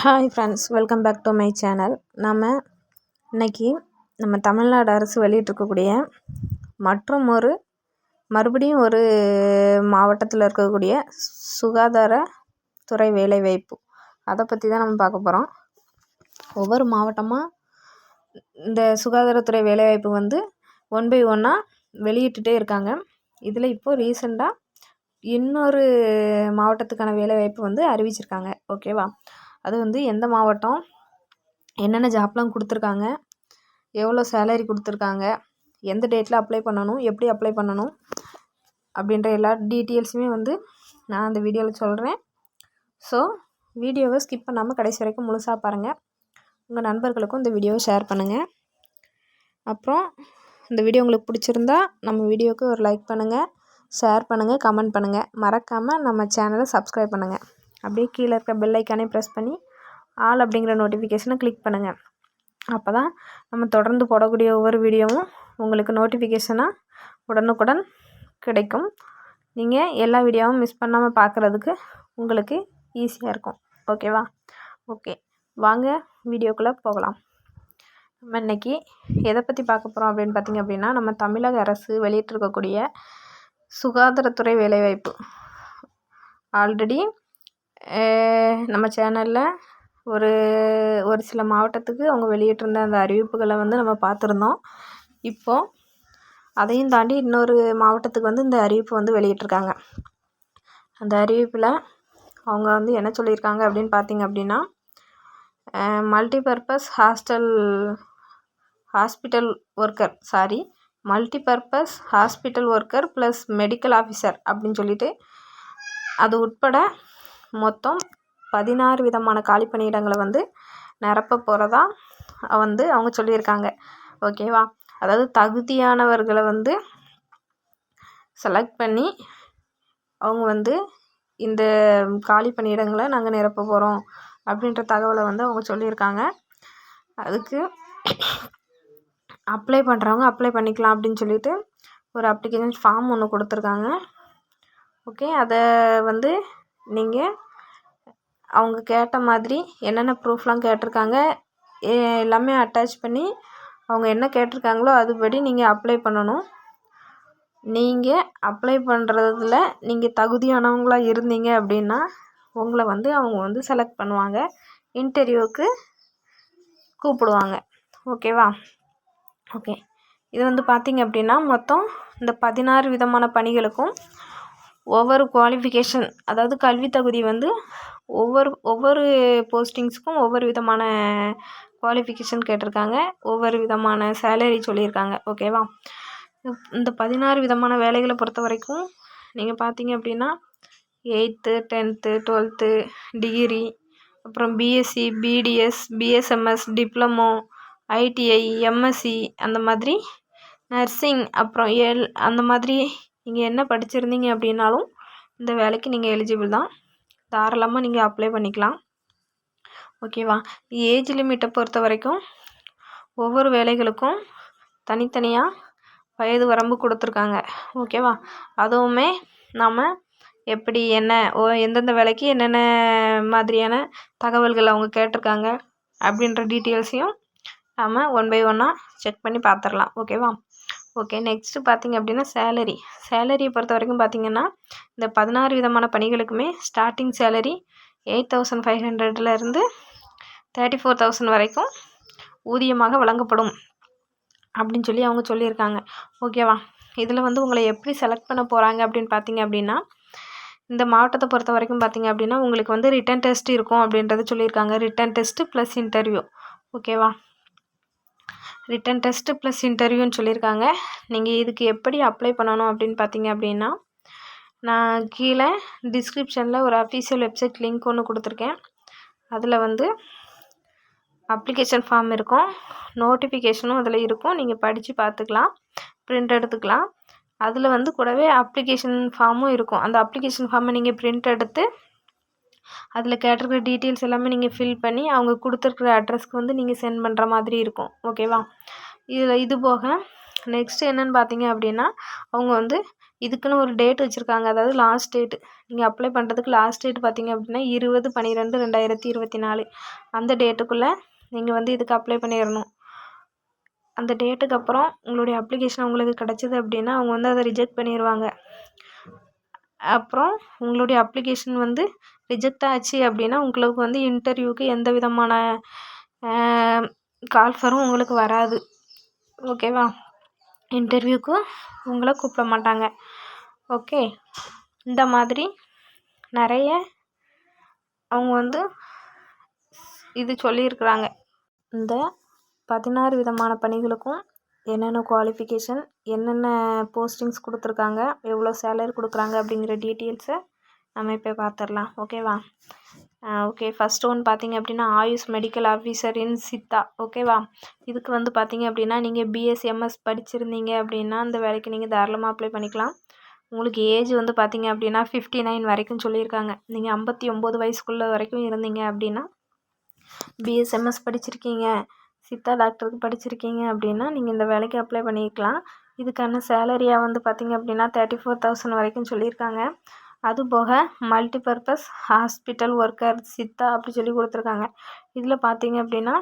Hi friends welcome back to my channel நாம் இன்னைக்கு நம்ம தமிழ்நாடு அரசு வெளியிட்டிருக்கக்கூடிய மற்றும் ஒரு மறுபடியும் ஒரு மாவட்டத்தில் இருக்கக்கூடிய சுகாதாரத்துறை வேலைவாய்ப்பு. அதை பற்றி தான் நம்ம பார்க்க போகிறோம் ஒவ்வொரு மாவட்டமாக இந்த சுகாதாரத்துறை வேலைவாய்ப்பு வந்து ஒன் பை ஒன்னாக வெளியிட்டுட்டே இருக்காங்க. இதில் இப்போது ரீசெண்டாக இன்னொரு மாவட்டத்துக்கான வேலைவாய்ப்பு வந்து அறிவிச்சிருக்காங்க. ஓகேவா அது வந்து எந்த மாவட்டம்? என்னென்ன ஜாப்லாம் கொடுத்துருக்காங்க? எவ்வளோ சேலரி கொடுத்துருக்காங்க? எந்த டேட்டில் அப்ளை பண்ணணும்? எப்படி அப்ளை பண்ணணும்? அப்படின்ற எல்லா டீட்டெயில்ஸுமே வந்து நான் அந்த வீடியோவில் சொல்கிறேன் ஸோ வீடியோவை ஸ்கிப் பண்ணாமல் கடைசி வரைக்கும் முழுசாக பாருங்கள் உங்கள் நண்பர்களுக்கும் இந்த வீடியோவை ஷேர் பண்ணுங்கள் அப்புறம் இந்த வீடியோ உங்களுக்கு பிடிச்சிருந்தா நம்ம வீடியோவுக்கு ஒரு லைக் பண்ணுங்கள் ஷேர் பண்ணுங்கள் கமெண்ட் பண்ணுங்கள் மறக்காமல் நம்ம சேனலை சப்ஸ்கிரைப் பண்ணுங்கள் அப்படியே கீழே இருக்க பெல் ஐக்கானே ப்ரெஸ் பண்ணி ஆல் அப்படிங்கிற நோட்டிஃபிகேஷனை கிளிக் பண்ணுங்கள் அப்போ தான் நம்ம தொடர்ந்து போடக்கூடிய ஒவ்வொரு வீடியோவும் உங்களுக்கு நோட்டிஃபிகேஷனாக உடனுக்குடன் கிடைக்கும். நீங்கள் எல்லா வீடியோவும் மிஸ் பண்ணாமல் பார்க்குறதுக்கு உங்களுக்கு ஈஸியாக இருக்கும். ஓகேவா ஓகே வாங்க வீடியோக்குள்ளே போகலாம். நம்ம இன்றைக்கி எதை பற்றி பார்க்க போகிறோம் அப்படின்னு பார்த்திங்க அப்படின்னா நம்ம தமிழக அரசு வெளியிட்டிருக்கக்கூடிய சுகாதாரத்துறை வேலைவாய்ப்பு. ஆல்ரெடி நம்ம சேனலில் ஒரு ஒரு சில மாவட்டத்துக்கு அவங்க வெளியிட்டிருந்த அந்த அறிவிப்புகளை வந்து நம்ம பார்த்துருந்தோம். இப்போது அதையும் தாண்டி இன்னொரு மாவட்டத்துக்கு வந்து இந்த அறிவிப்பு வந்து வெளியிட்டிருக்காங்க. அந்த அறிவிப்பில் அவங்க வந்து என்ன சொல்லியிருக்காங்க அப்படின்னு பார்த்திங்க அப்படின்னா multipurpose hostel hospital worker sorry multipurpose hospital worker plus medical officer அப்படின்னு சொல்லிட்டு அது உட்பட மொத்தம் பதினாறு விதமான காலி பணியிடங்களை வந்து நிரப்ப போகிறதா வந்து அவங்க சொல்லியிருக்காங்க. ஓகேவா அதாவது தகுதியானவர்களை வந்து செலக்ட் பண்ணி அவங்க வந்து இந்த காலி பணியிடங்களை நாங்கள் நிரப்ப போகிறோம் அப்படின்ற தகவலை வந்து அவங்க சொல்லியிருக்காங்க. அதுக்கு அப்ளை பண்ணுறவங்க அப்ளை பண்ணிக்கலாம் அப்படின்னு சொல்லிட்டு ஒரு அப்ளிகேஷன் ஃபார்ம் ஒன்று கொடுத்துருக்காங்க. ஓகே அதை வந்து நீங்கள் அவங்க கேட்ட மாதிரி என்னென்ன ப்ரூஃப்லாம் கேட்டிருக்காங்க எல்லாமே அட்டாச் பண்ணி அவங்க என்ன கேட்டிருக்காங்களோ அதுபடி நீங்கள் அப்ளை பண்ணணும். நீங்கள் அப்ளை பண்ணுறதுல நீங்கள் தகுதியானவங்களாக இருந்தீங்க அப்படின்னா உங்களை வந்து அவங்க வந்து செலக்ட் பண்ணுவாங்க. இன்டர்வியூவுக்கு கூப்பிடுவாங்க. ஓகேவா ஓகே இது வந்து பார்த்திங்க அப்படின்னா மொத்தம் இந்த பதினாறு விதமான பணிகளுக்கும் ஒவ்வொரு குவாலிஃபிகேஷன் அதாவது கல்வி தகுதி வந்து ஒவ்வொரு ஒவ்வொரு போஸ்டிங்ஸ்க்கும் ஒவ்வொரு விதமான குவாலிஃபிகேஷன் கேட்டிருக்காங்க. ஒவ்வொரு விதமான சேலரி சொல்லியிருக்காங்க. ஓகேவா இந்த பதினாறு விதமான வேலைகளை பொறுத்த வரைக்கும் நீங்கள் பார்த்தீங்க அப்படின்னா எயித்து டென்த்து டுவெல்த்து டிகிரி அப்புறம் BSc BDS BSMS diploma ITI MSc அந்த மாதிரி நர்சிங் அப்புறம் எல் அந்த மாதிரி நீங்கள் என்ன படிச்சிருந்தீங்க அப்படின்னாலும் இந்த வேலைக்கு நீங்கள் எலிஜிபிள் தான். தாராளமாக நீங்கள் அப்ளை பண்ணிக்கலாம். ஓகேவா ஏஜ் லிமிட்டை பொறுத்த வரைக்கும் ஒவ்வொரு வேலைகளுக்கும் தனித்தனியாக வயது வரம்பு கொடுத்துருக்காங்க. ஓகேவா அதுவுமே நாம் எப்படி என்ன ஓ எந்தெந்த வேலைக்கு என்னென்ன மாதிரியான தகவல்கள் அவங்க கேட்டிருக்காங்க அப்படின்ற டீட்டெயில்ஸையும் நாம் ஒன் பை ஒன்னாக செக் பண்ணி பார்த்துடலாம். ஓகேவா ஓகே நெக்ஸ்ட்டு பார்த்திங்க அப்படின்னா சேலரி சேலரியை பொறுத்த வரைக்கும் பார்த்திங்கன்னா இந்த பதினாறு விதமான பணிகளுக்குமே starting salary eight thousand five ஹண்ட்ரட்லேருந்து தேர்ட்டி ஃபோர் தௌசண்ட் வரைக்கும் ஊதியமாக வழங்கப்படும் அப்படின்னு சொல்லி அவங்க சொல்லியிருக்காங்க. ஓகேவா இதில் வந்து உங்களை எப்படி செலக்ட் பண்ண போகிறாங்க அப்படின்னு பார்த்தீங்க அப்படின்னா இந்த மாவட்டத்தை பொறுத்த வரைக்கும் பார்த்திங்க அப்படின்னா உங்களுக்கு வந்து ரிட்டன் டெஸ்ட் இருக்கும் அப்படின்றத சொல்லியிருக்காங்க. ரிட்டன் டெஸ்ட்டு ப்ளஸ் இன்டர்வியூ ஓகேவா ரிட்டன் டெஸ்ட்டு ப்ளஸ் இன்டர்வியூன்னு சொல்லியிருக்காங்க. நீங்கள் இதுக்கு எப்படி அப்ளை பண்ணணும் அப்படின்னு பார்த்தீங்க அப்படின்னா நான் கீழே டிஸ்கிரிப்ஷனில் ஒரு அஃபீஷியல் வெப்சைட் லிங்க் ஒன்று கொடுத்துருக்கேன். அதில் வந்து அப்ளிகேஷன் ஃபார்ம் இருக்கும். நோட்டிஃபிகேஷனும் அதில் இருக்கும். நீங்கள் படித்து பார்த்துக்கலாம் ப்ரிண்ட் எடுத்துக்கலாம். அதில் வந்து கூடவே அப்ளிகேஷன் ஃபார்மும் இருக்கும். அந்த அப்ளிகேஷன் ஃபார்மை நீங்கள் ப்ரிண்ட் எடுத்து அதில் கேட்டிருக்கிற டீட்டெயில்ஸ் எல்லாமே நீங்கள் ஃபில் பண்ணி அவங்க கொடுத்துருக்குற அட்ரஸ்க்கு வந்து நீங்கள் சென்ட் பண்ணுற மாதிரி இருக்கும். ஓகேவா? இதில் இது போக நெக்ஸ்ட்டு என்னென்னு பார்த்தீங்க அப்படின்னா அவங்க வந்து இதுக்குன்னு ஒரு டேட் வச்சுருக்காங்க. அதாவது லாஸ்ட் டேட்டு. நீங்கள் அப்ளை பண்ணுறதுக்கு லாஸ்ட் டேட் பார்த்தீங்க அப்படின்னா இருபது பன்னிரெண்டு ரெண்டாயிரத்தி இருபத்தி நாலு. அந்த டேட்டுக்குள்ளே நீங்கள் வந்து இதுக்கு அப்ளை பண்ணிடணும். அந்த டேட்டுக்கு அப்புறம் உங்களுடைய அப்ளிகேஷன் உங்களுக்கு கிடச்சிது அப்படின்னா அவங்க வந்து அதை ரிஜெக்ட் பண்ணிடுவாங்க. அப்புறம் உங்களுடைய அப்ளிகேஷன் வந்து ரிஜெக்ட் ஆச்சு அப்படின்னா உங்களுக்கு வந்து இன்டர்வியூக்கு எந்த விதமான கால்ஃபரும் உங்களுக்கு வராது. ஓகேவா இன்டர்வியூக்கு உங்களை கூப்பிட மாட்டாங்க. ஓகே இந்த மாதிரி நிறைய அவங்க வந்து இது சொல்லியிருக்கிறாங்க. இந்த பதினாறு விதமான பணிகளுக்கும் என்னென்ன குவாலிஃபிகேஷன் என்னென்ன போஸ்டிங்ஸ் கொடுத்துருக்காங்க எவ்வளோ சேலரி கொடுக்குறாங்க அப்படிங்கிற டீட்டெயில்ஸை நம்ம இப்போ பார்த்துடலாம் ஓகேவா ஓகே ஃபஸ்ட் ஒன் பார்த்தீங்க அப்படின்னா AYUSH medical officer in Siddha ஓகேவா இதுக்கு வந்து பார்த்தீங்க அப்படின்னா நீங்கள் பிஎஸ்எம்எஸ் படிச்சிருந்தீங்க அப்படின்னா அந்த வேலைக்கு நீங்கள் தாராளமாக அப்ளை பண்ணிக்கலாம். உங்களுக்கு ஏஜ் வந்து பார்த்தீங்க அப்படின்னா ஃபிஃப்டி நைன் வரைக்கும் சொல்லியிருக்காங்க. நீங்கள் ஐம்பத்தி ஒம்பது வயசுக்குள்ளே வரைக்கும் இருந்தீங்க அப்படின்னா பிஎஸ்எம்எஸ் படிச்சிருக்கீங்க. சித்தா டாக்டருக்கு படிச்சிருக்கீங்க அப்படின்னா நீங்கள் இந்த வேலைக்கு அப்ளை பண்ணிக்கலாம் இதுக்கான சேலரியாக வந்து பார்த்திங்க அப்படின்னா தேர்ட்டி ஃபோர் தௌசண்ட் வரைக்கும் சொல்லியிருக்காங்க. அது போக ஹாஸ்பிட்டல் ஒர்க்கர் சித்தா அப்படி சொல்லி கொடுத்துருக்காங்க. இதில் பார்த்தீங்க அப்படின்னா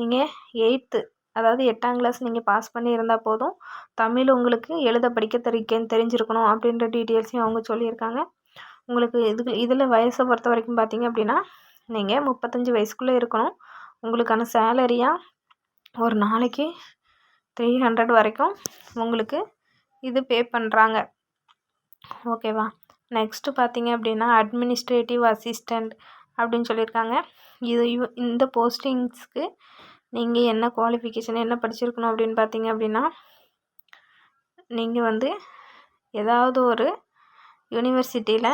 நீங்கள் எயித்து அதாவது எட்டாம் கிளாஸ் நீங்கள் பாஸ் பண்ணி இருந்தால் போதும் தமிழ் உங்களுக்கு எழுத படிக்க தெரிக்கன்னு தெரிஞ்சிருக்கணும் அப்படின்ற டீட்டெயில்ஸையும் அவங்க சொல்லியிருக்காங்க. உங்களுக்கு இதுக்கு இதில் வயசை பொறுத்த வரைக்கும் பார்த்தீங்க அப்படின்னா நீங்கள் முப்பத்தஞ்சு வயசுக்குள்ளே இருக்கணும். உங்களுக்கான சேலரியாக ஒரு நாளைக்கு த்ரீ ஹண்ட்ரட் வரைக்கும் உங்களுக்கு இது பே பண்ணுறாங்க ஓகேவா நெக்ஸ்ட்டு பார்த்தீங்க அப்படின்னா அட்மினிஸ்ட்ரேட்டிவ் அசிஸ்டண்ட் அப்படின்னு சொல்லியிருக்காங்க. இது இந்த போஸ்டிங்ஸ்க்கு நீங்கள் என்ன குவாலிஃபிகேஷன் என்ன படிச்சிருக்கணும் அப்படின்னு பார்த்தீங்க அப்படின்னா நீங்கள் வந்து ஏதாவது ஒரு யூனிவர்சிட்டியில்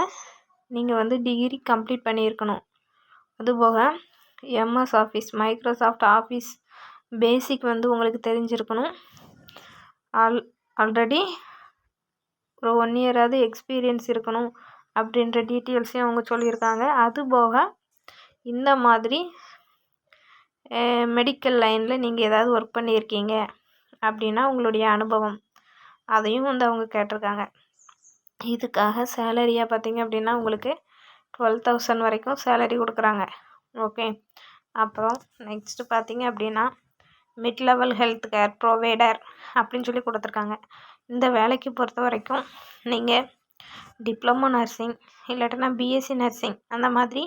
நீங்கள் வந்து டிகிரி கம்ப்ளீட் பண்ணியிருக்கணும். அதுபோக MS Office Microsoft Office basic வந்து உங்களுக்கு தெரிஞ்சிருக்கணும். ஆல் ஆல்ரெடி ஒரு ஒன் இயராவது எக்ஸ்பீரியன்ஸ் இருக்கணும் அப்படின்ற டீட்டெயில்ஸையும் அவங்க சொல்லியிருக்காங்க. அது போக இந்த மாதிரி மெடிக்கல் லைனில் நீங்கள் ஏதாவது ஒர்க் பண்ணியிருக்கீங்க அப்படின்னா உங்களுடைய அனுபவம் அதையும் வந்து அவங்க கேட்டிருக்காங்க. இதுக்காக சேலரியாக பார்த்தீங்க அப்படின்னா உங்களுக்கு டுவெல் தௌசண்ட் வரைக்கும் சேலரி கொடுக்குறாங்க. ஓகே அப்புறம் நெக்ஸ்ட்டு பார்த்தீங்க அப்படின்னா mid level health care provider அப்படின்னு சொல்லி கொடுத்துருக்காங்க. இந்த வேலைக்கு பொறுத்த வரைக்கும் நீங்கள் டிப்ளமோ நர்சிங் இல்லாட்டினா பிஎஸ்சி நர்சிங் அந்த மாதிரி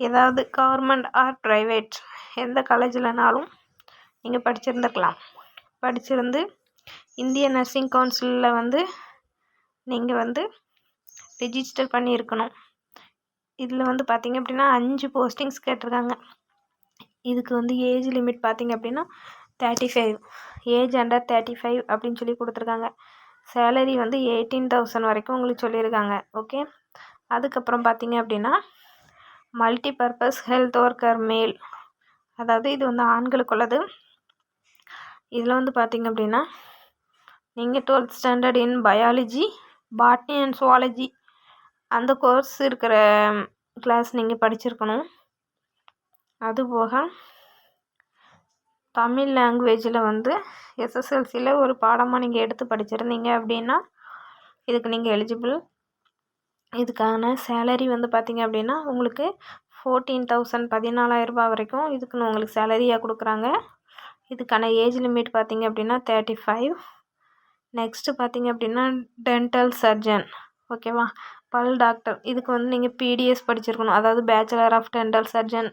ஏதாவது கவர்மெண்ட் ஆர் ப்ரைவேட் எந்த காலேஜில்னாலும் நீங்கள் படிச்சிருந்துருக்கலாம். படிச்சிருந்து இந்திய நர்சிங் கவுன்சிலில் வந்து நீங்கள் வந்து ரிஜிஸ்டர் பண்ணியிருக்கணும். இதில் வந்து பார்த்திங்க அப்படின்னா அஞ்சு போஸ்டிங்ஸ் கேட்டிருக்காங்க. இதுக்கு வந்து ஏஜ் லிமிட் பார்த்திங்க அப்படின்னா thirty five age under thirty five அப்படின்னு சொல்லி கொடுத்துருக்காங்க. சேலரி வந்து எயிட்டீன் தௌசண்ட் வரைக்கும் உங்களுக்கு சொல்லியிருக்காங்க. ஓகே அதுக்கப்புறம் பார்த்திங்க அப்படின்னா மல்டி பர்பஸ் ஹெல்த் ஒர்க்கர் மேல் அதாவது இது வந்து ஆண்களுக்குள்ளது இதில் வந்து பார்த்திங்க அப்படின்னா நீங்கள் twelfth standard in biology botany and zoology அந்த கோர்ஸ் இருக்கிற கிளாஸ் நீங்கள் படிச்சிருக்கணும். அதுபோக தமிழ் லாங்குவேஜில் வந்து எஸ்எஸ்எல்சியில் ஒரு பாடமாக நீங்கள் எடுத்து படிச்சிருந்தீங்க அப்படின்னா இதுக்கு நீங்கள் எலிஜிபிள் இதுக்கான சேலரி வந்து பார்த்திங்க அப்படின்னா உங்களுக்கு ஃபோர்டீன் தௌசண்ட் பதினாலாயிரரூபா வரைக்கும் இதுக்குன்னு உங்களுக்கு சேலரியாக கொடுக்குறாங்க. இதுக்கான ஏஜ் லிமிட் பார்த்திங்க அப்படின்னா தேர்ட்டி ஃபைவ் நெக்ஸ்ட்டு பார்த்திங்க அப்படின்னா டென்டல் சர்ஜன் ஓகேவா பல் டாக்டர். இதுக்கு வந்து நீங்கள் பிடிஎஸ் படிச்சிருக்கணும். அதாவது பேச்சுலர் ஆஃப் டென்டல் சர்ஜன்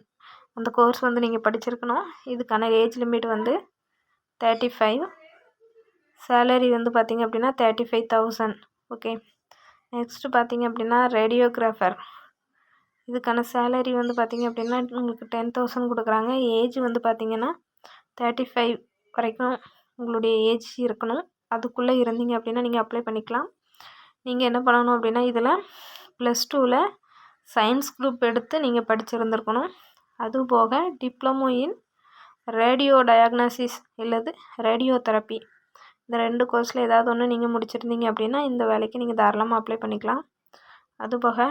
அந்த கோர்ஸ் வந்து நீங்கள் படிச்சிருக்கணும். இதுக்கான ஏஜ் லிமிட் வந்து தேர்ட்டி ஃபைவ் சேலரி வந்து பார்த்திங்க அப்படின்னா thirty five thousand okay next பார்த்திங்க அப்படின்னா ரேடியோகிராஃபர் இதுக்கான சேலரி வந்து பார்த்திங்க அப்படின்னா உங்களுக்கு டென் தௌசண்ட் கொடுக்குறாங்க. ஏஜ் வந்து பார்த்திங்கன்னா தேர்ட்டி ஃபைவ் வரைக்கும் உங்களுடைய ஏஜ் இருக்கணும். அதுக்குள்ளே இருந்தீங்க அப்படின்னா நீங்கள் அப்ளை பண்ணிக்கலாம். நீங்கள் என்ன பண்ணணும் அப்படின்னா இதில் ப்ளஸ் டூவில் சயின்ஸ் குரூப் எடுத்து நீங்கள் படிச்சிருந்துருக்கணும். அதுபோக டிப்ளமோ இன் ரேடியோ டயக்னாசிஸ் இல்லது ரேடியோ தெரப்பி இந்த ரெண்டு கோர்ஸில் ஏதாவது ஒன்று நீங்கள் முடிச்சிருந்தீங்க அப்படின்னா இந்த வேலைக்கு நீங்கள் தாராளமாக அப்ளை பண்ணிக்கலாம். அதுபோக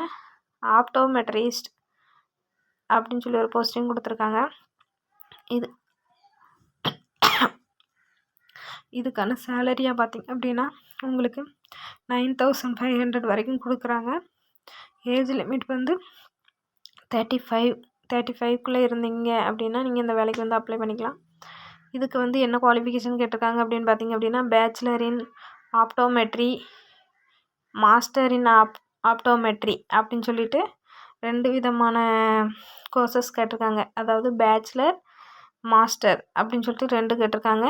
ஆப்டோமெட்ரிஸ்ட் அப்படின்னு சொல்லி ஒரு போஸ்டிங் கொடுத்துருக்காங்க. இது இதுக்கான சேலரியாக பார்த்திங்க அப்படின்னா உங்களுக்கு நைன் தௌசண்ட் ஃபைவ் ஹண்ட்ரட் வரைக்கும் கொடுக்குறாங்க. ஏஜ் லிமிட் வந்து தேர்ட்டி ஃபைவ் தேர்ட்டி ஃபைவ்க்குள்ளே இருந்தீங்க அப்படின்னா நீங்கள் இந்த வேலைக்கு வந்து அப்ளை பண்ணிக்கலாம். இதுக்கு வந்து என்ன குவாலிஃபிகேஷன் கேட்டிருக்காங்க அப்படின்னு பார்த்தீங்க அப்படின்னா bachelor in optometry master in of optometry அப்படின்னு சொல்லிட்டு ரெண்டு விதமான கோர்சஸ் கேட்டிருக்காங்க. அதாவது பேச்சுலர் மாஸ்டர் அப்படின்னு சொல்லிட்டு ரெண்டு கேட்டிருக்காங்க.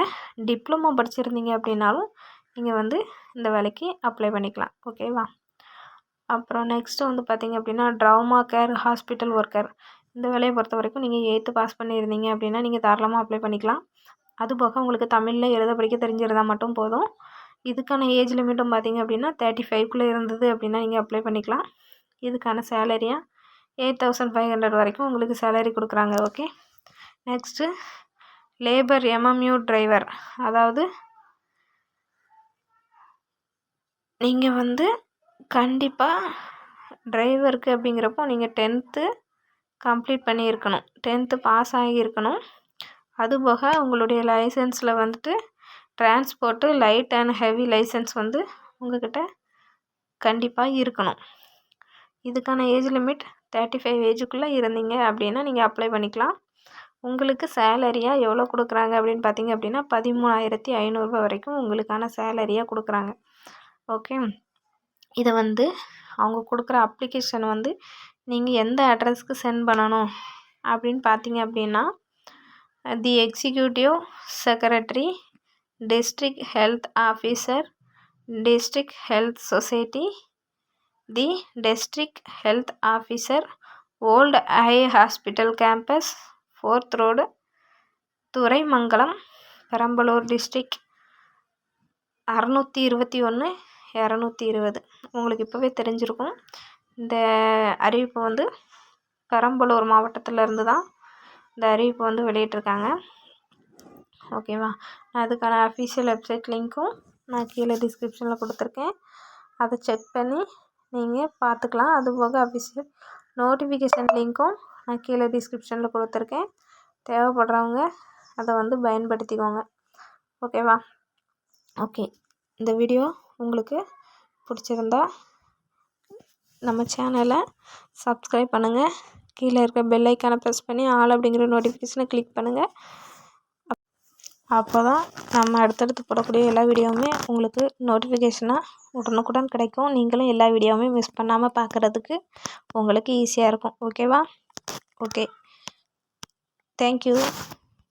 டிப்ளமோ படிச்சிருந்தீங்க அப்படின்னாலும் நீங்கள் வந்து இந்த வேலைக்கு அப்ளை பண்ணிக்கலாம். ஓகேவா அப்புறம் நெக்ஸ்ட்டு வந்து பார்த்திங்க அப்படின்னா ட்ராமா கேர் ஹாஸ்பிட்டல் ஒர்க்கர் இந்த வேலையை பொறுத்த வரைக்கும் நீங்கள் எயித்து பாஸ் பண்ணியிருந்தீங்க அப்படின்னா நீங்கள் தாராளமாக அப்ளை பண்ணிக்கலாம். அது போக உங்களுக்கு தமிழில் எழுத படிக்க தெரிஞ்சிருந்தால் மட்டும் போதும். இதுக்கான ஏஜ் லிமிட்டும் பார்த்திங்க அப்படின்னா தேர்ட்டி ஃபைவ்க்குள்ளே இருந்தது அப்படின்னா நீங்கள் அப்ளை பண்ணிக்கலாம். இதுக்கான சேலரியாக எயிட் தௌசண்ட் ஃபைவ் ஹண்ட்ரட் வரைக்கும் உங்களுக்கு சேலரி கொடுக்குறாங்க. Okay next labour MMU driver அதாவது நீங்கள் வந்து கண்டிப்பாக டிரைவருக்கு அப்படிங்கிறப்போ நீங்கள் டென்த்து கம்ப்ளீட் பண்ணியிருக்கணும். டென்த்து பாஸ் ஆகியிருக்கணும். அதுபோக உங்களுடைய லைசன்ஸில் வந்துட்டு transport light and heavy licence வந்து உங்கள்கிட்ட கண்டிப்பாக இருக்கணும். இதுக்கான ஏஜ் லிமிட் தேர்ட்டி ஃபைவ் ஏஜுக்குள்ளே இருந்தீங்க அப்படின்னா நீங்கள் அப்ளை பண்ணிக்கலாம். உங்களுக்கு சேலரியாக எவ்வளோ கொடுக்குறாங்க அப்படின்னு பார்த்தீங்க அப்படின்னா பதிமூணாயிரத்தி ஐநூறுரூபா வரைக்கும் உங்களுக்கான சேலரியாக கொடுக்குறாங்க. ஓகே. இதை வந்து அவங்க கொடுக்குற அப்ளிகேஷன் வந்து நீங்கள் எந்த அட்ரஸ்க்கு சென்ட் பண்ணணும் அப்படின்னு பார்த்தீங்க அப்படின்னா the executive secretary district health officer district health society the district health officer old I hospital campus fourth road Thuraimangalam Perambalur district அறநூற்றி இருபத்தி ஒன்று இரநூத்தி இருபது. உங்களுக்கு இப்போவே தெரிஞ்சிருக்கும். இந்த அறிவிப்பு வந்து பெரம்பலூர் மாவட்டத்தில் இருந்து தான் இந்த அறிவிப்பு வந்து வெளியிட்டிருக்காங்க. ஓகேவா? நான் அதுக்கான அஃபீஷியல் வெப்சைட் லிங்க்கும் நான் கீழே டிஸ்கிரிப்ஷனில் கொடுத்துருக்கேன். அதை செக் பண்ணி நீங்கள் பார்த்துக்கலாம். அதுபோக அஃபீஷியல் நோட்டிஃபிகேஷன் லிங்க்கும் நான் கீழே டிஸ்கிரிப்ஷனில் கொடுத்துருக்கேன். தேவைப்படுறவங்க அதை வந்து பயன்படுத்திக்கோங்க. ஓகேவா? ஓகே. இந்த வீடியோ உங்களுக்கு பிடிச்சிருந்தா நம்ம சேனலை சப்ஸ்கிரைப் பண்ணுங்கள் கீழே இருக்க பெல் ஐக்கானை ப்ரெஸ் பண்ணி ஆல் அப்படிங்கிற நோட்டிஃபிகேஷனை கிளிக் பண்ணுங்கள் அப்போ தான் நம்ம அடுத்தடுத்து போடக்கூடிய எல்லா வீடியோவுமே உங்களுக்கு நோட்டிஃபிகேஷனாக உடனுக்குடன் கிடைக்கும். நீங்களும் எல்லா வீடியோவுமே மிஸ் பண்ணாமல் பார்க்குறதுக்கு உங்களுக்கு ஈஸியாக இருக்கும். ஓகேவா ஓகே தேங்க்யூ